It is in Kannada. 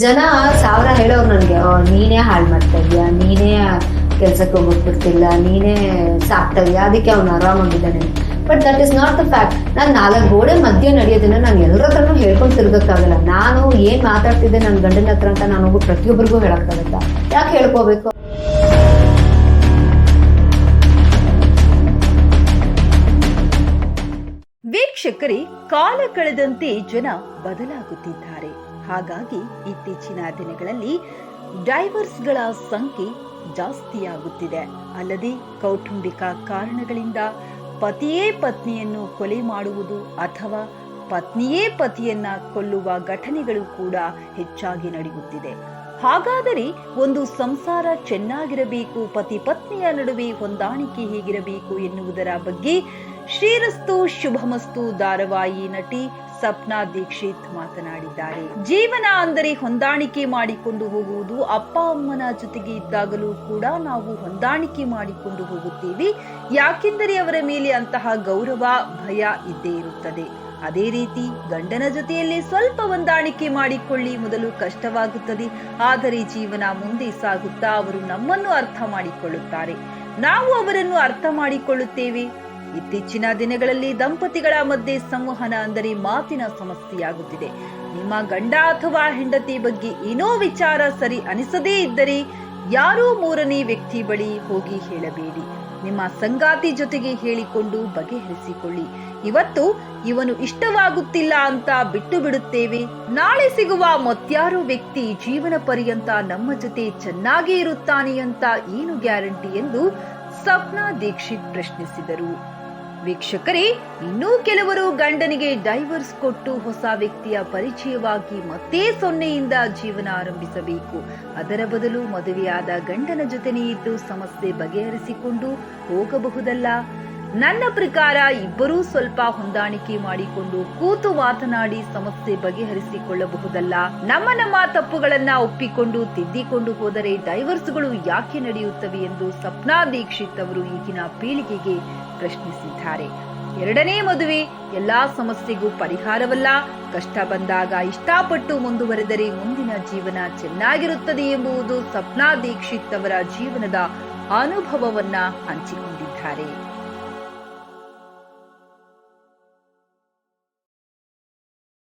ಜನ ಸಾವಿರ ಹೇಳೋರು ನನಗೆ ನೀನೇ ಹಾಳು ಮಾಡ್ತಾ ನೀನೇ ಕೆಲಸಕ್ಕೆ ಹೋಗ್ಬಿಡ್ತಿಲ್ಲ ನೀನೇ ಸಾಕ್ತಾ ಇದೀಯ ಅದಕ್ಕೆ ಅವ್ನು ಆರಾಮಾಗಿದ್ದಾನೆ. But that is not the fact ನಾನು ನಾಲ್ಕು ಗೋಡೆ ಮಧ್ಯೆ ನಡೆಯೋದನ್ನ ನಾನು ಎಲ್ಲರ ಹತ್ರನೂ ಹೇಳ್ಕೊಂಡು ತಿರ್ಗಕ್ಕಾಗಲ್ಲ. ನಾನು ಏನ್ ಮಾತಾಡ್ತಿದ್ದೆ ನನ್ನ ಗಂಡನ ಹತ್ರ ಅಂತ ನಾನು ಹೋಗಿ ಪ್ರತಿಯೊಬ್ಬರಿಗೂ ಹೇಳಕ್ಕಾಗತ್ತಾ? ಯಾಕೆ ಹೇಳ್ಕೋಬೇಕು? ವೀಕ್ಷಕರಿ, ಕಾಲ ಕಳೆದಂತೆ ಜನ ಬದಲಾಗುತ್ತಿದ್ದಾರೆ. ಹಾಗಾಗಿ ಇತ್ತೀಚಿನ ದಿನಗಳಲ್ಲಿ ಡೈವರ್ಸ್ಗಳ ಸಂಖ್ಯೆ ಜಾಸ್ತಿಯಾಗುತ್ತಿದೆ. ಅಲ್ಲದೆ ಕೌಟುಂಬಿಕ ಕಾರಣಗಳಿಂದ ಪತಿಯೇ ಪತ್ನಿಯನ್ನು ಕೊಲೆ ಮಾಡುವುದು ಅಥವಾ ಪತ್ನಿಯೇ ಪತಿಯನ್ನ ಕೊಲ್ಲುವ ಘಟನೆಗಳು ಕೂಡ ಹೆಚ್ಚಾಗಿ ನಡೆಯುತ್ತಿದೆ. ಹಾಗಾದರೆ ಒಂದು ಸಂಸಾರ ಚೆನ್ನಾಗಿರಬೇಕು, ಪತಿ ಪತ್ನಿಯ ನಡುವೆ ಹೊಂದಾಣಿಕೆ ಹೇಗಿರಬೇಕು ಎನ್ನುವುದರ ಬಗ್ಗೆ ಶ್ರೀರಸ್ತು ಶುಭಮಸ್ತು ಧಾರಾವಾಹಿ ನಟಿ ಸಪ್ನಾ ದೀಕ್ಷಿತ್ ಮಾತನಾಡಿದ್ದಾರೆ. ಜೀವನ ಅಂದರೆ ಹೊಂದಾಣಿಕೆ ಮಾಡಿಕೊಂಡು ಹೋಗುವುದು ಅಪ್ಪ ಅಮ್ಮನ ಜೊತೆಗೆ ಇದ್ದಾಗಲೂ ಕೂಡ ನಾವು ಹೊಂದಾಣಿಕೆ ಮಾಡಿಕೊಂಡು ಹೋಗುತ್ತೇವೆ. ಯಾಕೆಂದರೆ ಅವರ ಮೇಲೆ ಅಂತಹ ಗೌರವ, ಭಯ ಇದ್ದೇ ಇರುತ್ತದೆ. ಅದೇ ರೀತಿ ಗಂಡನ ಜೊತೆಯಲ್ಲಿ ಸ್ವಲ್ಪ ಹೊಂದಾಣಿಕೆ ಮಾಡಿಕೊಳ್ಳಿ ಮೊದಲು ಕಷ್ಟವಾಗುತ್ತದೆ. ಆದರೆ ಜೀವನ ಮುಂದೆ ಸಾಗುತ್ತಾ ಅವರು ನಮ್ಮನ್ನು ಅರ್ಥ ಮಾಡಿಕೊಳ್ಳುತ್ತಾರೆ. ನಾವು ಅವರನ್ನು ಅರ್ಥ ಮಾಡಿಕೊಳ್ಳುತ್ತೇವೆ. ಇತ್ತೀಚಿನ ದಿನಗಳಲ್ಲಿ ದಂಪತಿಗಳ ಮಧ್ಯೆ ಸಂವಹನ ಅಂದರೆ ಮಾತಿನ ಸಮಸ್ಯೆಯಾಗುತ್ತಿದೆ. ನಿಮ್ಮ ಗಂಡ ಅಥವಾ ಹೆಂಡತಿ ಬಗ್ಗೆ ಏನೋ ವಿಚಾರ ಸರಿ ಅನಿಸದೇ ಇದ್ದರೆ ಯಾರೂ ಮೂರನೇ ವ್ಯಕ್ತಿ ಬಳಿ ಹೋಗಿ ಹೇಳಬೇಡಿ. ನಿಮ್ಮ ಸಂಗಾತಿ ಜೊತೆಗೆ ಹೇಳಿಕೊಂಡು ಬಗೆಹರಿಸಿಕೊಳ್ಳಿ. ಇವತ್ತು ಇವನು ಇಷ್ಟವಾಗುತ್ತಿಲ್ಲ ಅಂತ ಬಿಟ್ಟು ಬಿಡುತ್ತೇವೆ. ನಾಳೆ ಸಿಗುವ ಮತ್ಯಾರು ವ್ಯಕ್ತಿ ಜೀವನ ಪರ್ಯಂತ ನಮ್ಮ ಜೊತೆ ಚೆನ್ನಾಗಿ ಇರುತ್ತಾನೆ ಅಂತ ಏನು ಗ್ಯಾರಂಟಿ ಎಂದು ಸಪ್ನಾ ದೀಕ್ಷಿತ್ ಪ್ರಶ್ನಿಸಿದರು. ವೀಕ್ಷಕರೇ, ಇನ್ನೂ ಕೆಲವರು ಗಂಡನಿಗೆ ಡೈವರ್ಸ್ ಕೊಟ್ಟು ಹೊಸ ವ್ಯಕ್ತಿಯ ಪರಿಚಯವಾಗಿ ಮತ್ತೆ ಸೊನ್ನೆಯಿಂದ ಜೀವನ ಆರಂಭಿಸಬೇಕು. ಅದರ ಬದಲು ಮದುವೆಯಾದ ಗಂಡನ ಜೊತೆನೇ ಇದ್ದು ಸಮಸ್ಯೆ ಬಗೆಹರಿಸಿಕೊಂಡು ಹೋಗಬಹುದಲ್ಲ? ನನ್ನ ಪ್ರಕಾರ ಇಬ್ಬರೂ ಸ್ವಲ್ಪ ಹೊಂದಾಣಿಕೆ ಮಾಡಿಕೊಂಡು ಕೂತು ಮಾತನಾಡಿ ಸಮಸ್ಯೆ ಬಗೆಹರಿಸಿಕೊಳ್ಳಬಹುದಲ್ಲ. ನಮ್ಮ ನಮ್ಮ ತಪ್ಪುಗಳನ್ನ ಒಪ್ಪಿಕೊಂಡು ತಿದ್ದಿಕೊಂಡು ಹೋದರೆ ಡೈವರ್ಸ್ಗಳು ಯಾಕೆ ನಡೆಯುತ್ತವೆ ಎಂದು ಸಪ್ನಾ ದೀಕ್ಷಿತ್ ಅವರು ಈಗಿನ ಪೀಳಿಗೆಗೆ ಪ್ರಶ್ನಿಸಿದ್ದಾರೆ. ಎರಡನೇ ಮದುವೆ ಎಲ್ಲಾ ಸಮಸ್ಯೆಗೂ ಪರಿಹಾರವಲ್ಲ. ಕಷ್ಟ ಬಂದಾಗ ಇಷ್ಟಪಟ್ಟು ಮುಂದುವರೆದರೆ ಮುಂದಿನ ಜೀವನ ಚೆನ್ನಾಗಿರುತ್ತದೆ ಎಂಬುದು ಸಪ್ನಾ ದೀಕ್ಷಿತ್ ಅವರ ಜೀವನದ ಅನುಭವವನ್ನ ಹಂಚಿಕೊಂಡಿದ್ದಾರೆ.